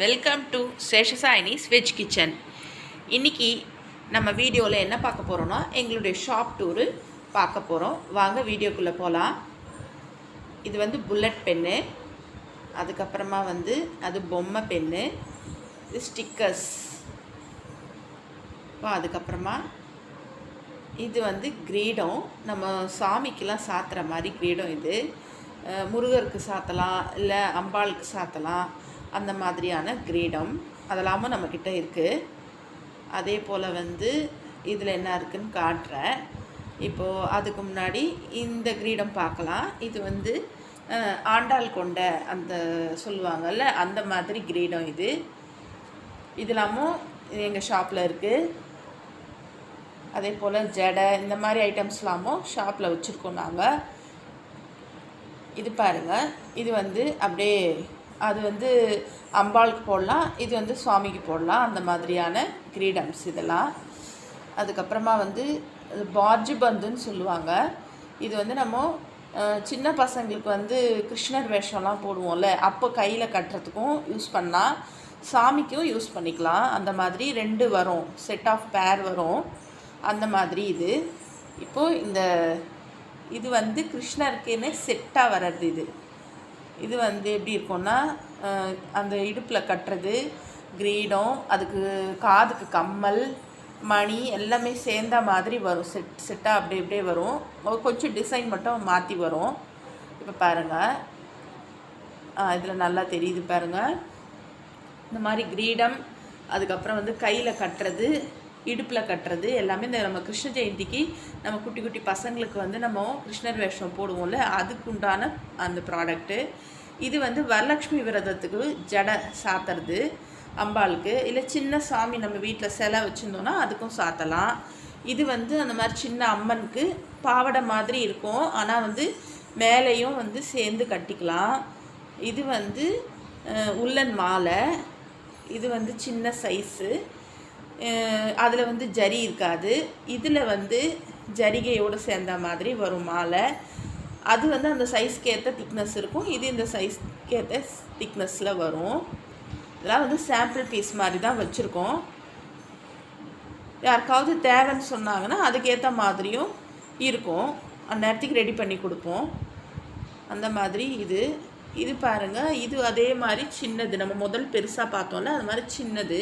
Welcome to Seshasayini's veg kitchen இன்னைக்கு நம்ம வீடியோவில் என்ன பார்க்க போகிறோன்னா எங்களுடைய ஷாப் டூரு பார்க்க போகிறோம் வாங்க வீடியோக்குள்ளே போகலாம் இது வந்து புல்லட் பென்னு அதுக்கப்புறமா வந்து அது பொம்மை பென்னு இது ஸ்டிக்கர்ஸ் அதுக்கப்புறமா இது வந்து கிரீடம். நம்ம சாமிக்கெல்லாம் சாத்துற மாதிரி கிரீடம் இது. முருகருக்கு சாத்தலாம் இல்லை அம்பாளுக்கு சாத்தலாம். அந்த மாதிரியான கிரீடம் அதெல்லாமும் நம்மக்கிட்ட இருக்குது அதே போல் வந்து இதில் என்ன இருக்குன்னு காட்டுறேன் இப்போது அதுக்கு முன்னாடி இந்த கிரீடம் பார்க்கலாம் இது வந்து ஆண்டாள் கொண்ட அந்த சொல்லுவாங்கல்ல அந்த மாதிரி கிரீடம் இது. இதெல்லாமும் எங்கள் ஷாப்பில் இருக்குது அதே போல் ஜடை இந்த மாதிரி ஐட்டம்ஸ்லாமும் ஷாப்பில் வச்சுருக்கோம் நாங்கள் இது பாருங்கள் இது வந்து அப்படியே அது வந்து அம்பாளுக்கு போடலாம் இது வந்து சுவாமிக்கு போடலாம் அந்த மாதிரியான கிரீடம்ஸ் இதெல்லாம். அதுக்கப்புறமா வந்து பார்ஜு பந்துன்னு சொல்லுவாங்க. இது வந்து நம்ம சின்ன பசங்களுக்கு வந்து கிருஷ்ணர் வேஷம்லாம் போடுவோம்ல அப்போ கையில் கட்டுறதுக்கும் யூஸ் பண்ணலாம். சாமிக்கும் யூஸ் பண்ணிக்கலாம். அந்த மாதிரி ரெண்டு வரும் செட் ஆஃப் பேர் வரும். அந்த மாதிரி இது. இப்போது இந்த இது வந்து கிருஷ்ணருக்குன்னு செட்டாக வர்றது இது. இது வந்து எப்படி இருக்கும்னா அந்த இடுப்பில் கட்டுறது கிரீடம் அதுக்கு காதுக்கு கம்மல் மணி எல்லாமே சேர்ந்த மாதிரி வரும். செட் செட்டாக அப்படி அப்படியே வரும். கொஞ்சம் டிசைன் மட்டும் மாற்றி வரும். இப்போ பாருங்கள் இதில் நல்லா தெரியுது பாருங்கள் இந்த மாதிரி கிரீடம் அதுக்கப்புறம் வந்து கையில் கட்டுறது இடுப்பில் கட்டுறது எல்லாமே இந்த நம்ம கிருஷ்ண ஜெயந்திக்கு நம்ம குட்டி குட்டி பசங்களுக்கு வந்து நம்ம கிருஷ்ணர் வேஷம் போடுவோம்ல அதுக்கு உண்டான அந்த ப்ராடக்ட்டு இது வந்து வரலட்சுமி விரதத்துக்கு ஜடை சாத்துறது அம்பாளுக்கு. இல்லை சின்ன சாமி நம்ம வீட்டில் சிலை வச்சுருந்தோன்னா அதுக்கும் சாத்தலாம். இது வந்து அந்த மாதிரி சின்ன அம்மனுக்கு பாவாடை மாதிரி இருக்கும். ஆனால் வந்து மேலேயும் வந்து சேர்ந்து கட்டிக்கலாம். இது வந்து உள்ளன் மாலை. இது வந்து சின்ன சைஸு அதில் வந்து ஜரி இருக்காது. இதில் வந்து ஜரிகையோடு சேர்ந்த மாதிரி வரும் மாலை. அது வந்து அந்த சைஸ்க்கு ஏற்ற திக்னஸ் இருக்கும். இது இந்த சைஸ்க்கு ஏற்ற திக்னஸில் வரும். இதெல்லாம் வந்து சாம்பிள் பீஸ் மாதிரி தான் வச்சுருக்கோம். யாருக்காவது தேவைன்னு சொன்னாங்கன்னா அதுக்கேற்ற மாதிரியும் இருக்கும். அந்த நேரத்துக்கு ரெடி பண்ணி கொடுப்போம். அந்த மாதிரி இது. இது பாருங்கள் இது அதே மாதிரி சின்னது. நம்ம முதல் பெருசாக பார்த்தோம்ல அது மாதிரி சின்னது.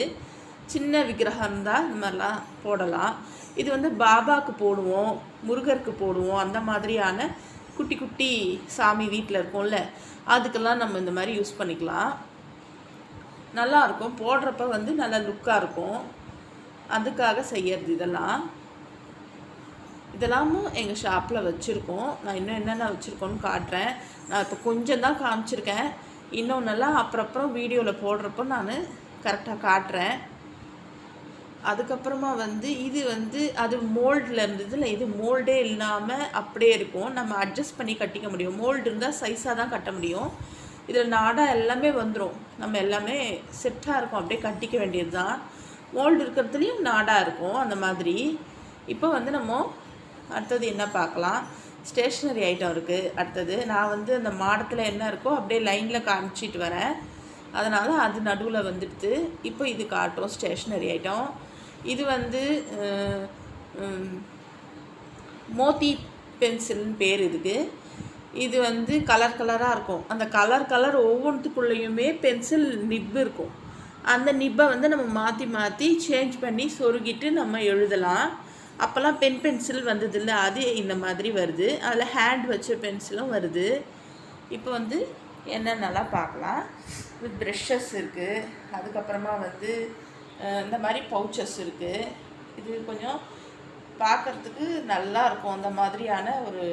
சின்ன விக்கிரகம் இருந்தால் இந்த மாதிரிலாம் போடலாம். இது வந்து பாபாவுக்கு போடுவோம் முருகருக்கு போடுவோம் அந்த மாதிரியான குட்டி குட்டி சாமி வீட்டில் இருக்கும்ல அதுக்கெல்லாம் நம்ம இந்த மாதிரி யூஸ் பண்ணிக்கலாம். நல்லாயிருக்கும். போடுறப்ப வந்து நல்லா லுக்காக இருக்கும். அதுக்காக செய்யறது இதெல்லாம். இதெல்லாமும் எங்கள் ஷாப்பில் வச்சுருக்கோம். நான் இன்னும் என்னென்ன வச்சுருக்கோன்னு காட்டுறேன். நான் இப்போ கொஞ்சம் தான் காமிச்சிருக்கேன். இன்னொன்னெல்லாம் அப்புறப்புறம் வீடியோவில் போடுறப்போ நான் கரெக்டாக காட்டுறேன். அதுக்கப்புறமா வந்து இது வந்து அது மோல்டில் இருந்ததுல இது மோல்டே இல்லாமல் அப்படியே இருக்கும். நம்ம அட்ஜஸ்ட் பண்ணி கட்டிக்க முடியும். மோல்டு இருந்தால் சைஸாக தான் கட்ட முடியும். இதில் நாடா எல்லாமே வந்துடும் நம்ம எல்லாமே செட்டாக இருக்கும். அப்படியே கட்டிக்க வேண்டியது தான் மோல்டு இருக்கிறதுலையும் நாடாக இருக்கும் அந்த மாதிரி. இப்போ வந்து நம்ம அடுத்தது என்ன பார்க்கலாம்? ஸ்டேஷ்னரி ஐட்டம் இருக்குது அடுத்தது நான் வந்து அந்த மாடத்தில் என்ன இருக்கோ அப்படியே லைனில் காமிச்சிட்டு வரேன். அதனால் அது நடுவில் வந்துடுது. இப்போ இது காட்டும் ஸ்டேஷ்னரி ஐட்டம் இது வந்து மோத்தி பென்சில்னு பேர் இதுக்கு. இது வந்து கலர் கலராக இருக்கும். அந்த கலர் கலர் ஒவ்வொன்றுத்துக்குள்ளேயுமே பென்சில் நிப் இருக்கும். அந்த நிப்பை வந்து நம்ம மாற்றி மாற்றி சேஞ்ச் பண்ணி சொருகிட்டு நம்ம எழுதலாம். அப்போல்லாம் பென் பென்சில் வந்ததில்ல. அது இந்த மாதிரி வருது. அதில் ஹேண்ட் வச்ச பென்சிலும் வருது. இப்போ வந்து என்னென்னலாம் பார்க்கலாம். வித் ப்ரெஷ்ஷஸ் இருக்குது அதுக்கப்புறமா வந்து இந்த மாதிரி பவுச்சஸ் இருக்குது இது கொஞ்சம் பார்க்குறதுக்கு நல்லா இருக்கும். அந்த மாதிரியான ஒரு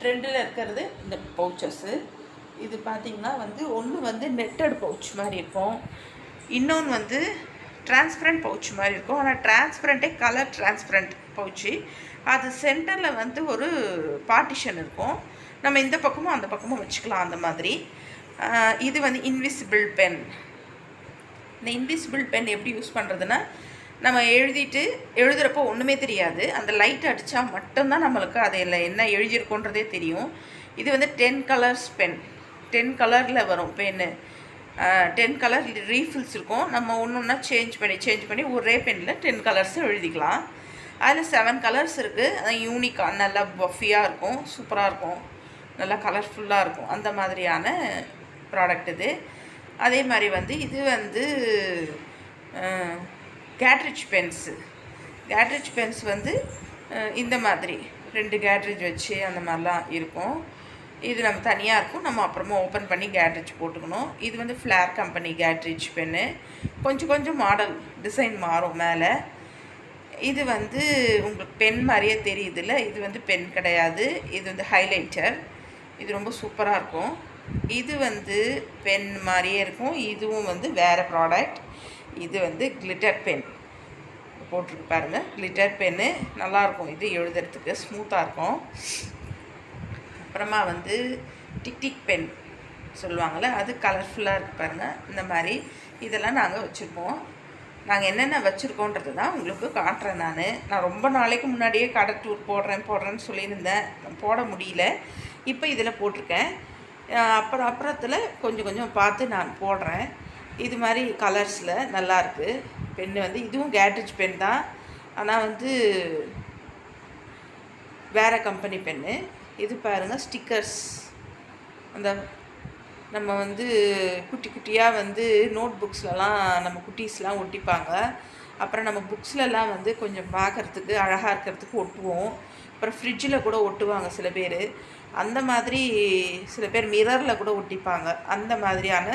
ட்ரெண்டில் இருக்கிறது இந்த பவுச்சஸ்ஸு இது பார்த்திங்கன்னா வந்து ஒன்று வந்து நெட்டட் பவுச் மாதிரி இருக்கும். இன்னொன்று வந்து டிரான்ஸ்பரண்ட் பவுச் மாதிரி இருக்கும். ஆனால் டிரான்ஸ்பரண்ட்டே கலர் டிரான்ஸ்பரண்ட் பவுச்சு அது சென்டரில் வந்து ஒரு பார்ட்டிஷன் இருக்கும். நம்ம இந்த பக்கமும் அந்த பக்கமும் வச்சுக்கலாம் அந்த மாதிரி. இது வந்து இன்விசிபிள் பென் இந்த இன்விசிபிள் பென் எப்படி யூஸ் பண்ணுறதுன்னா நம்ம எழுதிட்டு எழுதுகிறப்போ ஒன்றுமே தெரியாது. அந்த லைட் அடித்தா மட்டும்தான் நம்மளுக்கு அதில் என்ன எழுதியிருக்கோன்றதே தெரியும். இது வந்து டென் கலர்ஸ் பென் டென் கலரில் வரும் பென்னு டென் கலர் ரீஃபில்ஸ் இருக்கும். நம்ம ஒன்று ஒன்றா சேஞ்ச் பண்ணி சேஞ்ச் பண்ணி ஒரே பெனில் டென் கலர்ஸும் எழுதிக்கலாம். அதில் செவன் கலர்ஸ் இருக்குது அது யூனிக்காக நல்லா பஃபியாக இருக்கும். சூப்பராக இருக்கும். நல்லா கலர்ஃபுல்லாக இருக்கும். அந்த மாதிரியான ப்ராடக்ட் இது. அதே மாதிரி வந்து இது வந்து கேட்ரிச் பென்ஸு கேட்ரிச் பென்ஸ் வந்து இந்த மாதிரி. ரெண்டு கேட்ரிச் வச்சு அந்த மாதிரிலாம் இருக்கும். இது நம்ம தனியாக இருக்கும். நம்ம அப்புறமா ஓப்பன் பண்ணி கேட்ரிச் போட்டுக்கணும். இது வந்து ஃப்ளேர் கம்பெனி கேட்ரிச் பென்னு கொஞ்சம் கொஞ்சம் மாடல் டிசைன் மாறும் மேலே. இது வந்து உங்களுக்கு பென் மாதிரியே தெரியுதுல்ல. இது வந்து பென் கிடையாது. இது வந்து ஹைலைட்டர் இது ரொம்ப சூப்பராக இருக்கும். இது வந்து பென் மாதிரியே இருக்கும். இதுவும் வந்து வேறு ப்ராடக்ட் இது வந்து கிளிட்டர் பென் போட்டிருக்கு பாருங்கள் கிளிட்டர் பென்னு நல்லாயிருக்கும் இது எழுதுறதுக்கு ஸ்மூத்தாக இருக்கும். அப்புறமா வந்து டிக் டிக் பென் சொல்லுவாங்கள்ல அது கலர்ஃபுல்லாக இருக்குது பாருங்கள் இந்த மாதிரி இதெல்லாம் நாங்கள் வச்சுருப்போம். நாங்கள் என்னென்ன வச்சுருக்கோன்றது தான் உங்களுக்கு காட்டுறேன் நான். நான் ரொம்ப நாளைக்கு முன்னாடியே கடை டூர் போடுறேன் போடுறேன்னு சொல்லியிருந்தேன். போட முடியல. இப்போ இதில் போட்டிருக்கேன். அப்புறம் அப்புறத்தில் கொஞ்சம் கொஞ்சம் பார்த்து நான் போடுறேன். இது மாதிரி கலர்ஸில் நல்லாயிருக்கு பென்னு வந்து இதுவும் கேட்ரிச் பென் தான். ஆனால் வந்து வேறு கம்பெனி பென்னு. இது பாருங்கள் ஸ்டிக்கர்ஸ் அந்த நம்ம வந்து குட்டி குட்டியாக வந்து நோட் புக்ஸ்லலாம் நம்ம குட்டீஸ்லாம் ஒட்டிப்பாங்க. அப்புறம் நம்ம புக்ஸ்லலாம் வந்து கொஞ்சம் பார்க்குறதுக்கு அழகாக இருக்கிறதுக்கு ஒட்டுவோம். அப்புறம் ஃப்ரிட்ஜில் கூட ஒட்டுவாங்க சில பேர். அந்த மாதிரி சில பேர் மிரரில் கூட ஒட்டிப்பாங்க. அந்த மாதிரியான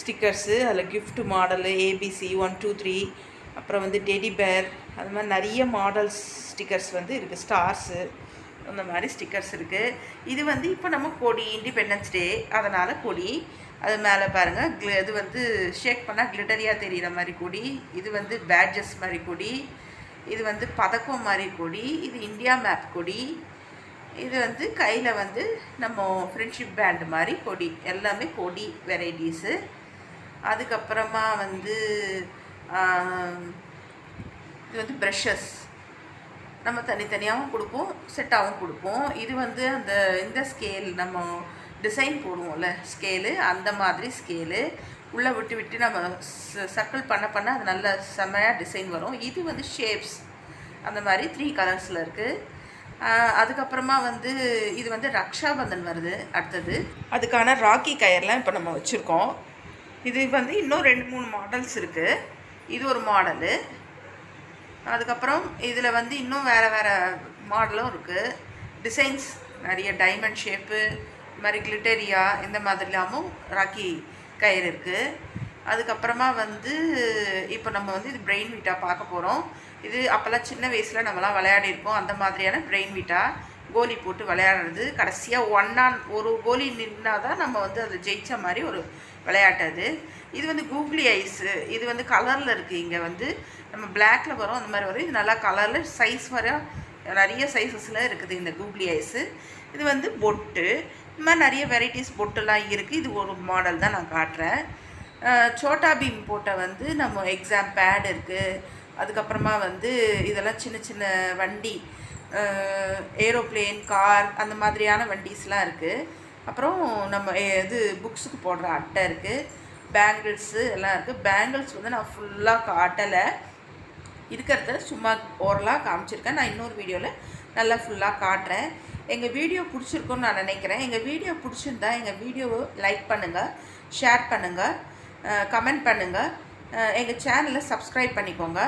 ஸ்டிக்கர்ஸு அதில் gift model ABC one two three அப்புறம் வந்து டெடி பேர் அது மாதிரி நிறைய மாடல்ஸ் ஸ்டிக்கர்ஸ் வந்து இருக்குது ஸ்டார்ஸு அந்த மாதிரி ஸ்டிக்கர்ஸ் இருக்குது இது வந்து இப்போ நம்ம கொடி இண்டிபெண்டன்ஸ் டே அதனால் கொடி. அது மேலே பாருங்கள் க்ளி இது வந்து ஷேக் பண்ணால் கிளிட்டரியாக தெரிகிற மாதிரி கொடி. இது வந்து பேட்ஜஸ் மாதிரி கொடி. இது வந்து பதக்கம் மாதிரி கொடி இது இந்தியா மேப் கொடி. இது வந்து கையில் வந்து நம்ம ஃப்ரெண்ட்ஷிப் பேண்ட் மாதிரி கொடி. எல்லாமே கொடி வெரைட்டிஸு அதுக்கப்புறமா வந்து இது வந்து ப்ரெஷஸ் நம்ம தனித்தனியாகவும் கொடுப்போம் செட்டாகவும் கொடுப்போம். இது வந்து அந்த இந்த ஸ்கேல் நம்ம டிசைன் போடுவோம்ல ஸ்கேலு அந்த மாதிரி ஸ்கேலு உள்ளே விட்டு விட்டு நம்ம சர்க்கிள் பண்ண பண்ண அது நல்ல செம்மையாக டிசைன் வரும். இது வந்து ஷேப்ஸ் அந்த மாதிரி த்ரீ கலர்ஸில் இருக்குது அதுக்கப்புறமா வந்து இது வந்து ரக்ஷாபந்தன் வருது அடுத்தது. அதுக்கான ராக்கி கயர்லாம் இப்போ நம்ம வச்சுருக்கோம். இது வந்து இன்னும் ரெண்டு மூணு மாடல்ஸ் இருக்குது இது ஒரு மாடலு அதுக்கப்புறம் இதில் வந்து இன்னும் வேறு வேறு மாடலும் இருக்குது டிசைன்ஸ் நிறைய டைமண்ட் ஷேப்பு இது மாதிரி கிளிட்டரியா இந்த மாதிரிலாமும் ராக்கி கயிறு இருக்குது அதுக்கப்புறமா வந்து இப்போ நம்ம வந்து இது பிரெயின் வீட்டாக பார்க்க போகிறோம் இது அப்போல்லாம் சின்ன வயசில் நம்மலாம் விளையாடிருப்போம் அந்த மாதிரியான பிரெயின் வீட்டாக கோலி போட்டு விளையாடுறது. கடைசியாக ஒன்னான் ஒரு கோலி நின்னால் தான் நம்ம வந்து அதை ஜெயிச்ச மாதிரி ஒரு விளையாட்டு அது. இது வந்து கூகுளி ஐஸு இது வந்து கலரில் இருக்குது இங்கே வந்து. நம்ம பிளாக்ல வரும் அந்த மாதிரி வரும். இது நல்லா கலரில் சைஸ் வர நிறைய சைஸஸில் இருக்குது இந்த கூகுளி ஐஸு இது வந்து பொட்டு இந்த மாதிரி நிறைய வெரைட்டிஸ் பொட்டெல்லாம் இருக்குது இது ஒரு மாடல் தான் நான் காட்டுறேன். சோட்டா பீம் போட்ட வந்து நம்ம எக்ஸாம் பேட் இருக்குது அதுக்கப்புறமா வந்து இதெல்லாம் சின்ன சின்ன வண்டி ஏரோப்ளேன் கார் அந்த மாதிரியான வண்டிஸ்லாம் இருக்குது அப்புறம் நம்ம இது புக்ஸுக்கு போடுற அட்டை இருக்குது பேங்கிள்ஸு எல்லாம் இருக்குது பேங்கிள்ஸ் வந்து நான் ஃபுல்லாக காட்டலை. இருக்கிறத சும்மா ஓரலாக காமிச்சிருக்கேன். நான் இன்னொரு வீடியோவில் நல்லா ஃபுல்லாக காட்டுறேன். எங்கள் வீடியோ பிடிச்சிருக்குன்னு நான் நினைக்கிறேன். எங்கள் வீடியோ பிடிச்சிருந்தா எங்கள் வீடியோவை லைக் பண்ணுங்கள் ஷேர் பண்ணுங்கள் கமெண்ட் பண்ணுங்கள் எங்கள் சேனலை சப்ஸ்கிரைப் பண்ணிக்கோங்க.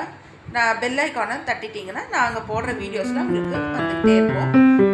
நான் பெல் ஐக்கானை தட்டிட்டிங்கன்னா நாங்கள் போடுற வீடியோஸ்லாம் உங்களுக்கு வந்துகிட்டே இருப்போம்